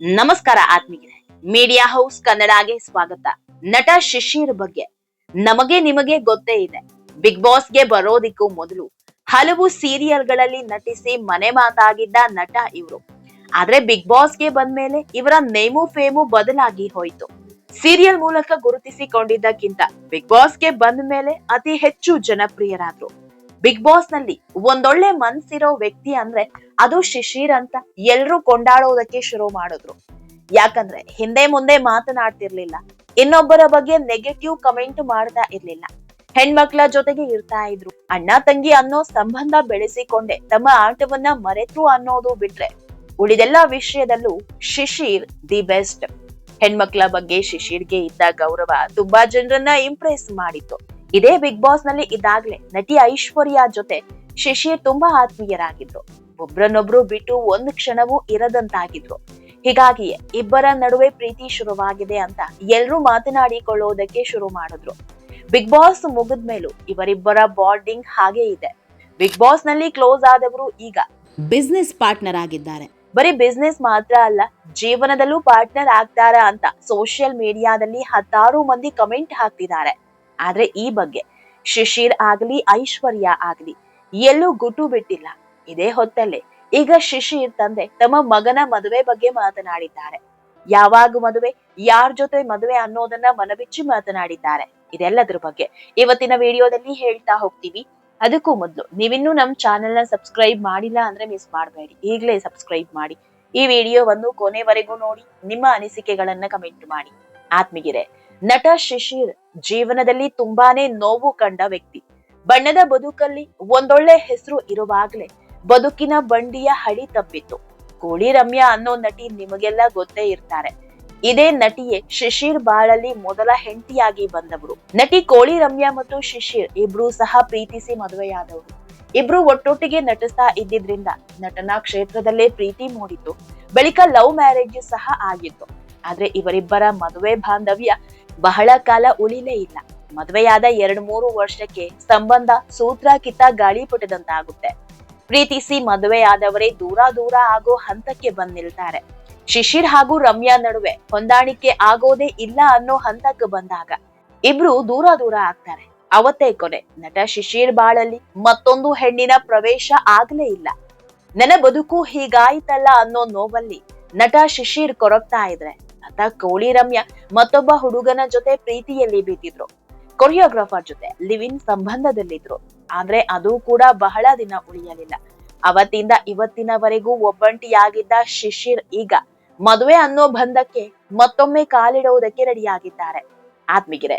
ನಮಸ್ಕಾರ ಆತ್ಮೀಯರೇ. Media house ಕನ್ನಡಗೆ ಸ್ವಾಗತ. ನಟ ಶಿಶಿರ್ ಬಗ್ಗೆ ನಮಗೆ ನಿಮಗೆ ಗೊತ್ತೇ ಇದೆ. ಬಿಗ್ ಬಾಸ್ಗೆ ಬರೋದಿಕ್ಕೂ ಮೊದಲು ಹಲವು ಸೀರಿಯಲ್ಗಳಲ್ಲಿ ನಟಿಸಿ ಮನೆ ಮಾತಾಗಿದ್ದ ನಟ ಇವರು. ಆದ್ರೆ ಬಿಗ್ ಬಾಸ್ಗೆ ಬಂದ್ಮೇಲೆ ಇವರ ನೇಮು ಫೇಮು ಬದಲಾಗಿ ಹೋಯ್ತು. ಸೀರಿಯಲ್ ಮೂಲಕ ಗುರುತಿಸಿಕೊಂಡಿದ್ದಕ್ಕಿಂತ ಬಿಗ್ ಬಾಸ್ಗೆ ಬಂದ ಮೇಲೆ ಅತಿ ಹೆಚ್ಚು ಜನಪ್ರಿಯರಾದ್ರು. ಬಿಗ್ ಬಾಸ್ನಲ್ಲಿ ಒಂದೊಳ್ಳೆ ಮನ್ಸಿರೋ ವ್ಯಕ್ತಿ ಅಂದ್ರೆ ಅದು ಶಿಶಿರ್ ಅಂತ ಎಲ್ರೂ ಕೊಂಡಾಡೋದಕ್ಕೆ ಶುರು ಮಾಡಿದ್ರು. ಯಾಕಂದ್ರೆ ಹಿಂದೆ ಮುಂದೆ ಮಾತನಾಡ್ತಿರ್ಲಿಲ್ಲ. ಇನ್ನೊಬ್ಬರ ಬಗ್ಗೆ ನೆಗೆಟಿವ್ ಕಮೆಂಟ್ ಮಾಡ್ತಾ ಇರ್ಲಿಲ್ಲ. ಹೆಣ್ಮಕ್ಳ ಜೊತೆಗೆ ಇರ್ತಾ ಇದ್ರು. ಅಣ್ಣ ತಂಗಿ ಅನ್ನೋ ಸಂಬಂಧ ಬೆಳೆಸಿಕೊಂಡೆ ತಮ್ಮ ಆಟವನ್ನ ಮರೆತು ಅನ್ನೋದು ಬಿಟ್ರೆ ಉಳಿದೆಲ್ಲ ವಿಷಯದಲ್ಲೂ ಶಿಶಿರ್ ದಿ ಬೆಸ್ಟ್ ಹೆಣ್ಮಕ್ಳ ಬಗ್ಗೆ ಶಿಶಿರ್ಗೆ ಇದ್ದ ಗೌರವ ತುಂಬಾ ಜನರನ್ನ ಇಂಪ್ರೆಸ್ ಮಾಡಿತ್ತು. ಇದೇ ಬಿಗ್ ಬಾಸ್ನಲ್ಲಿ ಇದಾಗ್ಲೇ ನಟಿ ಐಶ್ವರ್ಯಾ ಜೊತೆ ಶಶಿ ತುಂಬಾ ಆತ್ಮೀಯರಾಗಿದ್ರು. ಒಬ್ರನ್ನೊಬ್ರು ಬಿಟ್ಟು ಒಂದು ಕ್ಷಣವೂ ಇರದಂತಾಗಿದ್ರು. ಹೀಗಾಗಿಯೇ ಇಬ್ಬರ ನಡುವೆ ಪ್ರೀತಿ ಶುರುವಾಗಿದೆ ಅಂತ ಎಲ್ರೂ ಮಾತನಾಡಿಕೊಳ್ಳೋದಕ್ಕೆ ಶುರು ಮಾಡಿದ್ರು. ಬಿಗ್ ಬಾಸ್ ಮುಗಿದ್ಮೇಲೂ ಇವರಿಬ್ಬರ ಬಾಂಡಿಂಗ್ ಹಾಗೆ ಇದೆ. ಬಿಗ್ ಬಾಸ್ನಲ್ಲಿ ಕ್ಲೋಸ್ ಆದವರು ಈಗ ಬಿಸ್ನೆಸ್ ಪಾರ್ಟ್ನರ್ ಆಗಿದ್ದಾರೆ. ಬರೀ ಬಿಸ್ನೆಸ್ ಮಾತ್ರ ಅಲ್ಲ ಜೀವನದಲ್ಲೂ ಪಾರ್ಟ್ನರ್ ಆಗ್ತಾರ ಅಂತ ಸೋಷಿಯಲ್ ಮೀಡಿಯಾದಲ್ಲಿ ಹತ್ತಾರು ಮಂದಿ ಕಮೆಂಟ್ ಹಾಕ್ತಿದ್ದಾರೆ. ಆದ್ರೆ ಈ ಬಗ್ಗೆ ಶಿಶಿರ್ ಆಗ್ಲಿ, ಐಶ್ವರ್ಯ ಆಗ್ಲಿ, ಎಲ್ಲೂ ಗುಟ್ಟು ಬಿಟ್ಟಿಲ್ಲ. ಇದೇ ಹೊತ್ತಲ್ಲೇ ಈಗ ಶಿಶಿರ್ ತಂದೆ ತಮ್ಮ ಮಗನ ಮದುವೆ ಬಗ್ಗೆ ಮಾತನಾಡಿದ್ದಾರೆ. ಯಾವಾಗ ಮದುವೆ, ಯಾರ್ ಜೊತೆ ಮದುವೆ ಅನ್ನೋದನ್ನ ಮನಬಿಚ್ಚಿ ಮಾತನಾಡಿದ್ದಾರೆ. ಇದೆಲ್ಲದ್ರ ಬಗ್ಗೆ ಇವತ್ತಿನ ವಿಡಿಯೋದಲ್ಲಿ ಹೇಳ್ತಾ ಹೋಗ್ತೀವಿ. ಅದಕ್ಕೂ ಮೊದಲು ನೀವಿನ್ನೂ ನಮ್ಮ ಚಾನೆಲ್ನ ಸಬ್ಸ್ಕ್ರೈಬ್ ಮಾಡಿಲ್ಲ ಅಂದ್ರೆ ಮಿಸ್ ಮಾಡಬೇಡಿ. ಈಗಲೇ ಸಬ್ಸ್ಕ್ರೈಬ್ ಮಾಡಿ. ಈ ವಿಡಿಯೋವನ್ನು ಕೊನೆವರೆಗೂ ನೋಡಿ, ನಿಮ್ಮ ಅನಿಸಿಕೆಗಳನ್ನ ಕಮೆಂಟ್ ಮಾಡಿ. ಆತ್ಮೀಗಿರೆ ನಟ ಶಿಶಿರ್ ಜೀವನದಲ್ಲಿ ತುಂಬಾನೇ ನೋವು ಕಂಡ ವ್ಯಕ್ತಿ. ಬಣ್ಣದ ಬದುಕಲ್ಲಿ ಒಂದೊಳ್ಳೆ ಹೆಸರು ಇರುವಾಗ್ಲೇ ಬದುಕಿನ ಬಂಡಿಯ ಹಳಿ ತಪ್ಪಿತ್ತು. ಕೋಳಿ ರಮ್ಯಾ ಅನ್ನೋ ನಟಿ ನಿಮಗೆಲ್ಲ ಗೊತ್ತೇ ಇರ್ತಾರೆ. ಇದೇ ನಟಿಯೇ ಶಿಶಿರ್ ಬಾಳಲ್ಲಿ ಮೊದಲ ಹೆಂಡತಿಯಾಗಿ ಬಂದವರು. ನಟಿ ಕೋಳಿ ರಮ್ಯಾ ಮತ್ತು ಶಿಶಿರ್ ಇಬ್ರು ಸಹ ಪ್ರೀತಿಸಿ ಮದುವೆಯಾದವರು. ಇಬ್ರು ಒಟ್ಟೊಟ್ಟಿಗೆ ನಟಿಸ್ತಾ ಇದ್ದಿದ್ರಿಂದ ನಟನಾ ಕ್ಷೇತ್ರದಲ್ಲೇ ಪ್ರೀತಿ ಮೂಡಿತು ಬಳಿಕ ಲವ್ ಮ್ಯಾರೇಜ್ ಸಹ ಆಗಿತ್ತು. ಆದ್ರೆ ಇವರಿಬ್ಬರ ಮದುವೆ ಬಾಂಧವ್ಯ ಬಹಳ ಕಾಲ ಉಳಿಲೇ ಇಲ್ಲ. ಮದುವೆಯಾದ ಎರಡ್ ಮೂರು ವರ್ಷಕ್ಕೆ ಸಂಬಂಧ ಸೂತ್ರ ಕಿತ್ತ ಗಾಳಿ ಪುಟದಂತಾಗುತ್ತೆ. ಪ್ರೀತಿಸಿ ಮದುವೆಯಾದವರೇ ದೂರ ದೂರ ಆಗೋ ಹಂತಕ್ಕೆ ಬಂದ್ ನಿಲ್ತಾರೆ ಶಿಶಿರ್ ಹಾಗೂ ರಮ್ಯಾ ನಡುವೆ ಹೊಂದಾಣಿಕೆ ಆಗೋದೇ ಇಲ್ಲ ಅನ್ನೋ ಹಂತಕ್ಕೆ ಬಂದಾಗ ಇಬ್ರು ದೂರ ದೂರ ಆಗ್ತಾರೆ. ಅವತ್ತೇ ಕೊನೆ. ನಟ ಶಿಶಿರ್ ಬಾಳಲ್ಲಿ ಮತ್ತೊಂದು ಹೆಣ್ಣಿನ ಪ್ರವೇಶ ಆಗ್ಲೇ ಇಲ್ಲ. ನನ್ನ ಬದುಕು ಹೀಗಾಯ್ತಲ್ಲ ಅನ್ನೋ ನೋವಲ್ಲಿ ನಟ ಶಿಶಿರ್ ಕೊರಗ್ತಾ ಇದ್ರೆ. ನಟ ಕೋಳಿ ರಮ್ಯಾ ಮತ್ತೊಬ್ಬ ಹುಡುಗನ ಜೊತೆ ಪ್ರೀತಿಯಲ್ಲಿ ಬಿದ್ದಿದ್ರು. ಕೊರಿಯೋಗ್ರಾಫರ್ ಜೊತೆ ಲಿವಿನ್ ಸಂಬಂಧದಲ್ಲಿದ್ರು. ಆದ್ರೆ ಅದು ಕೂಡ ಬಹಳ ದಿನ ಉಳಿಯಲಿಲ್ಲ. ಅವತ್ತಿಂದ ಇವತ್ತಿನವರೆಗೂ ಒಬ್ಬಂಟಿಯಾಗಿದ್ದ ಶಿಶಿರ್ ಈಗ ಮದುವೆ ಅನ್ನೋ ಬಂಧಕ್ಕೆ ಮತ್ತೊಮ್ಮೆ ಕಾಲಿಡುವುದಕ್ಕೆ ರೆಡಿಯಾಗಿದ್ದಾರೆ. ಆತ್ಮಿಗಿರೆ,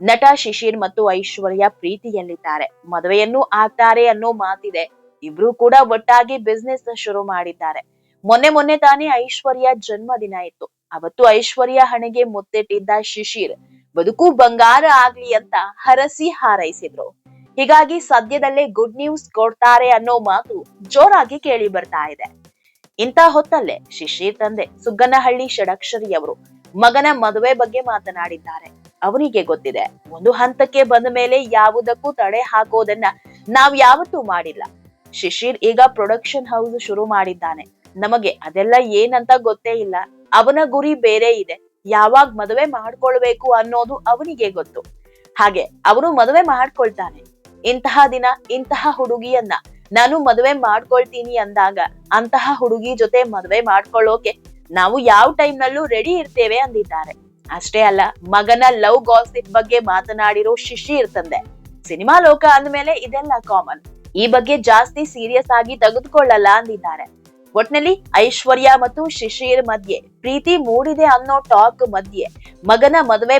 ನಟ ಶಿಶಿರ್ ಮತ್ತು ಐಶ್ವರ್ಯ ಪ್ರೀತಿಯಲ್ಲಿದ್ದಾರೆ. ಮದುವೆಯನ್ನು ಆಗ್ತಾರೆ ಅನ್ನೋ ಮಾತಿದೆ. ಇಬ್ರು ಕೂಡ ಒಟ್ಟಾಗಿ ಬಿಸ್ನೆಸ್ ಶುರು ಮಾಡಿದ್ದಾರೆ. ಮೊನ್ನೆ ಮೊನ್ನೆ ತಾನೇ ಐಶ್ವರ್ಯ ಜನ್ಮದಿನ ಇತ್ತು. ಅವತ್ತು ಐಶ್ವರ್ಯ ಹಣೆಗೆ ಮುತ್ತಿಟ್ಟಿದ್ದ ಶಿಶಿರ್ ಬದುಕು ಬಂಗಾರ ಆಗ್ಲಿ ಅಂತ ಹರಸಿ ಹಾರೈಸಿದ್ರು. ಹೀಗಾಗಿ ಸದ್ಯದಲ್ಲೇ ಗುಡ್ ನ್ಯೂಸ್ ಕೊಡ್ತಾರೆ ಅನ್ನೋ ಮಾತು ಜೋರಾಗಿ ಕೇಳಿ ಬರ್ತಾ ಇದೆ. ಇಂತ ಹೊತ್ತಲ್ಲೇ ಶಿಶಿರ್ ತಂದೆ ಸುಗ್ಗನಹಳ್ಳಿ ಷಡಕ್ಷರಿ ಅವರು ಮಗನ ಮದುವೆ ಬಗ್ಗೆ ಮಾತನಾಡಿದ್ದಾರೆ. ಅವನಿಗೆ ಗೊತ್ತಿದೆ, ಒಂದು ಹಂತಕ್ಕೆ ಬಂದ ಮೇಲೆ ಯಾವುದಕ್ಕೂ ತಡೆ ಹಾಕೋದನ್ನ ನಾವ್ ಯಾವತ್ತೂ ಮಾಡಿಲ್ಲ. ಶಿಶಿರ್ ಈಗ ಪ್ರೊಡಕ್ಷನ್ ಹೌಸ್ ಶುರು ಮಾಡಿದ್ದಾನೆ. ನಮಗೆ ಅದೆಲ್ಲ ಏನಂತ ಗೊತ್ತೇ ಇಲ್ಲ. ಅವನ ಗುರಿ ಬೇರೆ ಇದೆ. ಯಾವಾಗ ಮದುವೆ ಮಾಡ್ಕೊಳ್ಬೇಕು ಅನ್ನೋದು ಅವನಿಗೆ ಗೊತ್ತು. ಹಾಗೆ ಅವನು ಮದುವೆ ಮಾಡ್ಕೊಳ್ತಾನೆ. ಇಂತಹ ದಿನ, ಇಂತಹ ಹುಡುಗಿಯನ್ನ ನಾನು ಮದುವೆ ಮಾಡ್ಕೊಳ್ತೀನಿ ಅಂದಾಗ ಅಂತಹ ಹುಡುಗಿ ಜೊತೆ ಮದುವೆ ಮಾಡ್ಕೊಳ್ಳೋಕೆ ನಾವು ಯಾವ ಟೈಮ್ ನಲ್ಲೂ ರೆಡಿ ಇರ್ತೇವೆ ಅಂದಿದ್ದಾರೆ. ಅಷ್ಟೇ ಅಲ್ಲ, ಮಗನ ಲವ್ ಗಾಸಿಪ್ ಬಗ್ಗೆ ಮಾತನಾಡಿರೋ ಶಿಶಿರ್ ತಂದೆ. ಸಿನಿಮಾ ಲೋಕ ಅಂದ್ಮೇಲೆ ಇದೆಲ್ಲ ಕಾಮನ್ ಈ ಬಗ್ಗೆ ಜಾಸ್ತಿ ಸೀರಿಯಸ್ ಆಗಿ ತೆಗೆದುಕೊಳ್ಳಲ್ಲ ಅಂದಿದ್ದಾರೆ. ಒಟ್ನಲ್ಲಿ ಐಶ್ವರ್ಯ ಮತ್ತು ಶಿಶಿರ್ ಮಧ್ಯೆ ಪ್ರೀತಿ ಮೂಡಿದೆ ಅನ್ನೋ ಟಾಕ್ ಮಧ್ಯೆ ಮಗನ ಮದುವೆ